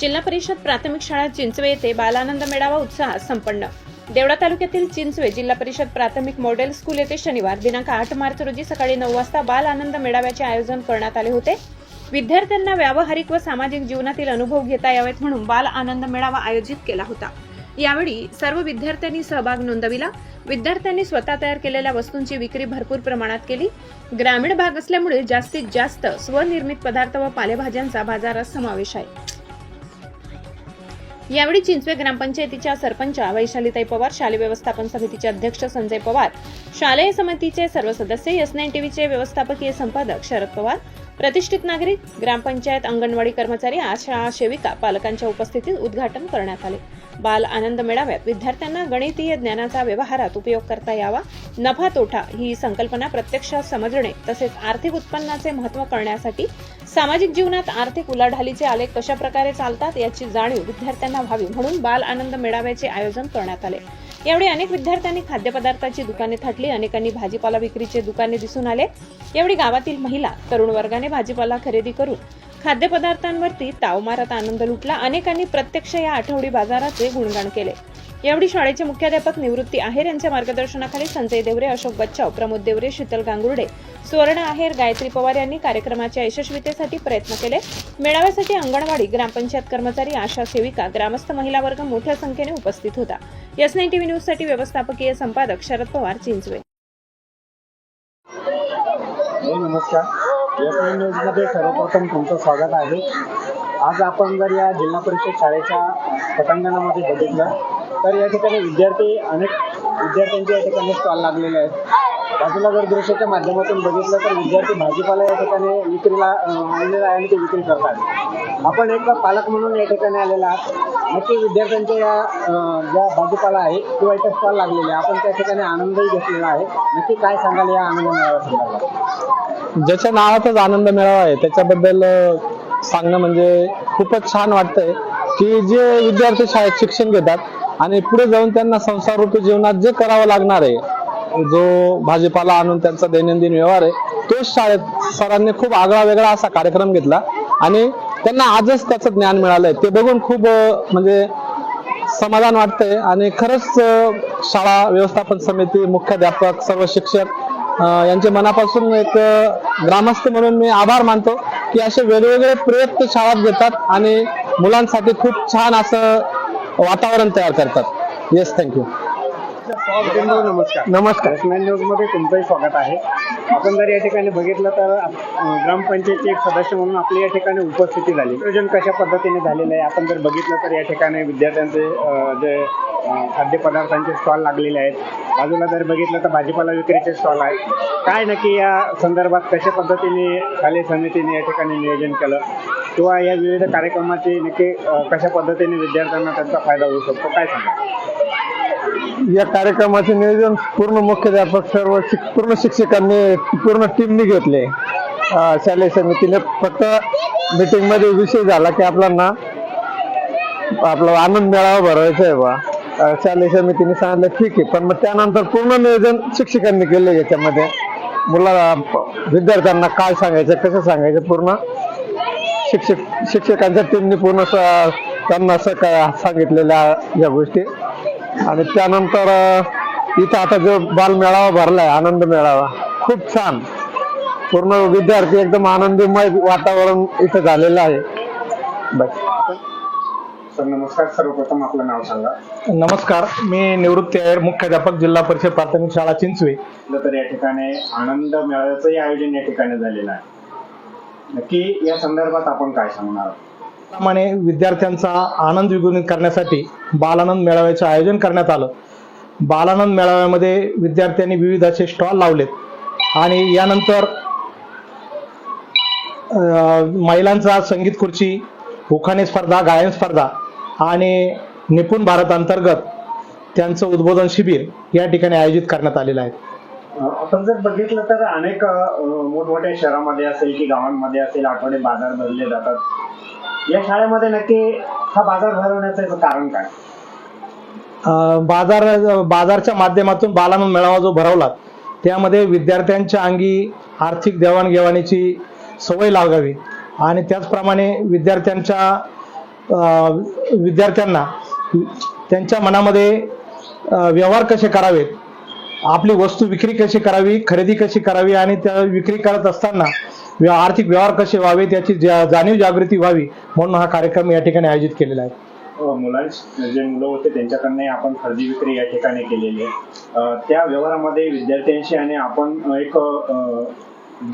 जिल्हा परिषद प्राथमिक शाळा चिंचवे येथे बालानंद मेळावा उत्साहात संपन्न. देवळा तालुक्यातील चिंचवे जिल्हा परिषद प्राथमिक मॉडेल स्कूल येथे शनिवार दिनांक आठ मार्च रोजी सकाळी नऊ वाजता बाल आनंद मेळाव्याचे आयोजन करण्यात आले होते. विद्यार्थ्यांना व्यावहारिक व सामाजिक जीवनातील अनुभव घेता यावेत म्हणून बाल आनंद मेळावा आयोजित केला होता. यावेळी सर्व विद्यार्थ्यांनी सहभाग नोंदविला. विद्यार्थ्यांनी स्वतः तयार केलेल्या वस्तूंची विक्री भरपूर प्रमाणात केली. ग्रामीण भाग असल्यामुळे जास्तीत जास्त स्वनिर्मित पदार्थ व पालेभाज्यांचा बाजारात समावेश आहे. यावेळी चिंचवे ग्रामपंचायतीच्या सरपंच वैशालीताई पवार शालेय व्यवस्थापन समितीचे अध्यक्ष संजय पवार शालेय समितीचे सर्व सदस्य एस नाईन टीव्हीचे व्यवस्थापकीय संपादक शरद पवार प्रतिष्ठित नागरिक ग्रामपंचायत अंगणवाडी कर्मचारी आशा सेविका पालकांच्या उपस्थितीत उद्घाटन करण्यात आले. बाल आनंद मिळाव्यात विद्यार्थ्यांना गणितीय ज्ञानाचा व्यवहारात उपयोग करता यावा. नफा तोटा ही संकल्पना प्रत्यक्षात समजणे तसेच आर्थिक उत्पन्नाचे महत्त्व कळण्यासाठी सामाजिक जीवनात आर्थिक उलाढालीचे आलेख कशा प्रकारे चालतात याची जाणीव विद्यार्थ्यांना व्हावी म्हणून बाल आनंद मेळाव्याचे आयोजन करण्यात आले. यावेळी अनेक विद्यार्थ्यांनी खाद्यपदार्थाची दुकाने थाटली अनेकांनी भाजीपाला विक्रीचे दुकाने दिसून आले. यावेळी गावातील महिला तरुण वर्गाने भाजीपाला खरेदी करून खाद्यपदार्थांवरती ताव मारत आनंद लुटला. अनेकांनी प्रत्यक्ष या आठवडी बाजाराचे गुणगान केले. यावेळी शाळेचे मुख्याध्यापक निवृत्ती आहेर यांच्या मार्गदर्शनाखाली संजय देवरे अशोक बच्चाव प्रमोद देवरे शीतल गांगुर्डे सुवर्ण आहेर गायत्री पवार यांनी कार्यक्रमाच्या यशस्वीतेसाठी प्रयत्न केले. मेळाव्यासाठी अंगणवाडी ग्रामपंचायत कर्मचारी आशा सेविका ग्रामस्थ महिला वर्ग मोठ्या संख्येने उपस्थित होता. एस नाईन टीव्ही न्यूजसाठी व्यवस्थापकीय संपादक शरद पवार चिंचवे. हो, सर्वप्रथम तुमचं स्वागत आहे. आज आपण जर या जिल्हा परिषद शाळेच्या पटांगणामध्ये बघितलं तर या ठिकाणी विद्यार्थी अनेक विद्यार्थ्यांचे या ठिकाणी स्टॉल लागलेले आहेत. बाजूला जर दृश्याच्या माध्यमातून बघितलं तर विद्यार्थी भाजीपाला या ठिकाणी विक्रीला आणलेला आहे आणि ते विक्री करतात. आपण एक पालक म्हणून या ठिकाणी आलेला आहात. नक्की विद्यार्थ्यांच्या या ज्या भाजीपाला आहे किंवा इथं स्टॉल लागलेले आहे. आपण त्या ठिकाणी आनंदही घेतलेला आहे. नक्की काय सांगाल या आनंद मेळाव्यासंदर्भात? ज्याच्या नावातच आनंद मिळावा आहे त्याच्याबद्दल सांगणं म्हणजे खूपच छान वाटतंय की जे विद्यार्थी शाळेत शिक्षण घेतात आणि पुढे जाऊन त्यांना संसार रूपी जीवनात जे करावं लागणार आहे जो भाजीपाला आणून त्यांचा दैनंदिन व्यवहार आहे तोच शाळेत सरांनी खूप आगळा वेगळा असा कार्यक्रम घेतला आणि त्यांना आजच त्याचं ज्ञान मिळालंय. ते बघून खूप म्हणजे समाधान वाटतंय आणि खरंच शाळा व्यवस्थापन समिती मुख्याध्यापक सर्व शिक्षक यांचे मनापासून एक ग्रामस्थ म्हणून मी आभार मानतो की असे वेगवेगळे प्रयत्न शाळात घेतात आणि मुलांसाठी खूप छान असं वातावरण तयार करतात. येस थँक्यू नमस्कार. नमस्कार. न्यूजमध्ये तुमचंही स्वागत आहे. आपण जर या ठिकाणी बघितलं तर ग्रामपंचायतचे एक सदस्य म्हणून आपली या ठिकाणी उपस्थिती झाली. नियोजन कशा पद्धतीने झालेलं आहे? आपण जर बघितलं तर या ठिकाणी विद्यार्थ्यांचे जे खाद्यपदार्थांचे स्टॉल लागलेले आहेत बाजूला जर बघितलं तर भाजीपाला विक्रीचे स्टॉल आहेत. काय नक्की या संदर्भात कशा पद्धतीने शालेय समितीने या ठिकाणी नियोजन केलं? किंवा या विविध कार्यक्रमाचे नक्की कशा पद्धतीने विद्यार्थ्यांना त्यांचा फायदा होऊ शकतो? काय सांगा या कार्यक्रमाचे नियोजन पूर्ण मुख्याध्यापक सर्व पूर्ण शिक्षकांनी पूर्ण टीमने घेतले. शालेय समितीने. फक्त मीटिंगमध्ये विषय झाला की आपल्याला आपला आनंद मेळावा भरवायचा आहे बा. शालेय समितीने सांगितलं ठीक आहे. पण मग त्यानंतर पूर्ण नियोजन शिक्षकांनी केलं याच्यामध्ये. मुलाला विद्यार्थ्यांना काय सांगायचं कसं सांगायचं पूर्ण शिक्षक शिक्षकांच्या टीमने पूर्ण त्यांना असं काय सांगितलेल्या या गोष्टी. आणि त्यानंतर इथं आता जो बालमेळावा भरलाय आनंद मेळावा खूप छान. पूर्ण विद्यार्थी एकदम आनंदीमय वातावरण इथं झालेलं आहे. बस. नमस्कार. सर्वप्रथम आपलं नाव सांगा. नमस्कार. मी निवृत्ती आहे मुख्याध्यापक जिल्हा परिषद प्राथमिक शाळा चिंचवे. तर या ठिकाणी आनंद मेळाव्याचंही आयोजन या ठिकाणी झालेलं आहे. नक्की या संदर्भात आपण काय सांगणार? त्याप्रमाणे विद्यार्थ्यांचा आनंद द्विगुणित करण्यासाठी बालानंद मेळाव्याचे आयोजन करण्यात आलं. बालानंद मेळाव्यामध्ये विद्यार्थ्यांनी विविध असे स्टॉल लावलेत. आणि यानंतर महिलांचा संगीत खुर्ची उखाणे स्पर्धा गायन स्पर्धा आणि निपुण भारत अंतर्गत त्यांचं उद्बोधन शिबिर या ठिकाणी आयोजित करण्यात आलेलं आहे. आपण जर बघितलं तर अनेक मोठमोठ्या शहरामध्ये असेल की गावांमध्ये असेल आठवडे बाजार भरले जातात. या शाळेमध्ये नक्की हा बाजार भरवण्याचं कारण काय? बाजार बाजारच्या माध्यमातून बालानंद मेळावा जो भरवला त्यामध्ये विद्यार्थ्यांच्या अंगी आर्थिक देवाणघेवाणीची सवय लागावी. आणि त्याचप्रमाणे विद्यार्थ्यांच्या विद्यार्थ्यांना त्यांच्या मनामध्ये व्यवहार कसे करावेत? आपली वस्तू विक्री कशी करावी खरेदी कशी करावी आणि त्या विक्री करत असताना आर्थिक व्यवहार कसे व्हावेत याची जा- जाणीव जागृती व्हावी म्हणून हा कार्यक्रम या ठिकाणी आयोजित केलेला आहे. हो, मुलांचे जे मुलं होते त्यांच्याकडनं आपण खरेदी विक्री या ठिकाणी केलेली आहे. त्या व्यवहारामध्ये विद्यार्थ्यांशी आणि आपण एक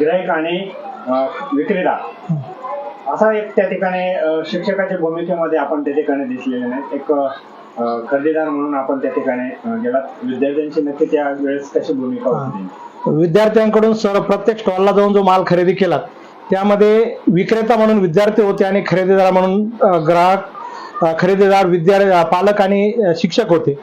ग्राहक आणि विक्रेता असा एक त्या ठिकाणी शिक्षकाच्या भूमिकेमध्ये आपण त्या ठिकाणी दिसलेले नाहीत. एक खरेदीदार म्हणून आपण त्या ठिकाणी अ, गेला विद्यार्थ्यांची नक्की त्या वेळेस कशी भूमिका होती? विद्यार्थ्यांकडून सर प्रत्येक स्टॉलला जाऊन जो माल खरेदी केला त्यामध्ये विक्रेता म्हणून विद्यार्थी होते आणि खरेदीदार म्हणून ग्राहक खरेदीदार विद्यार्थी पालक आणि शिक्षक होते.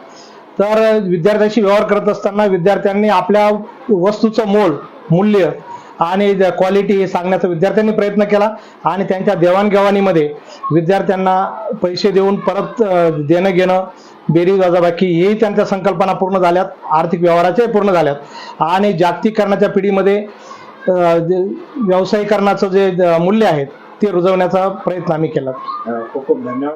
तर विद्यार्थ्यांशी व्यवहार करत असताना विद्यार्थ्यांनी आपल्या वस्तूचं मोल मूल्य आणि क्वालिटी सांगण्याचा विद्यार्थ्यांनी प्रयत्न केला आणि त्यांच्या देवाणघेवाणीमध्ये विद्यार्थ्यांना पैसे देऊन परत देणं घेणं बेरीज वजाबाकी हेही त्यांच्या संकल्पना पूर्ण झाल्यात आर्थिक व्यवहाराच्याही पूर्ण झाल्यात. आणि जागतिकीकरणाच्या पिढीमध्ये व्यवसायीकरणाचं जे व्यावसायिकरणाचं जे मूल्य आहे ते रुजवण्याचा प्रयत्न आम्ही केला खूप खूप धन्यवाद.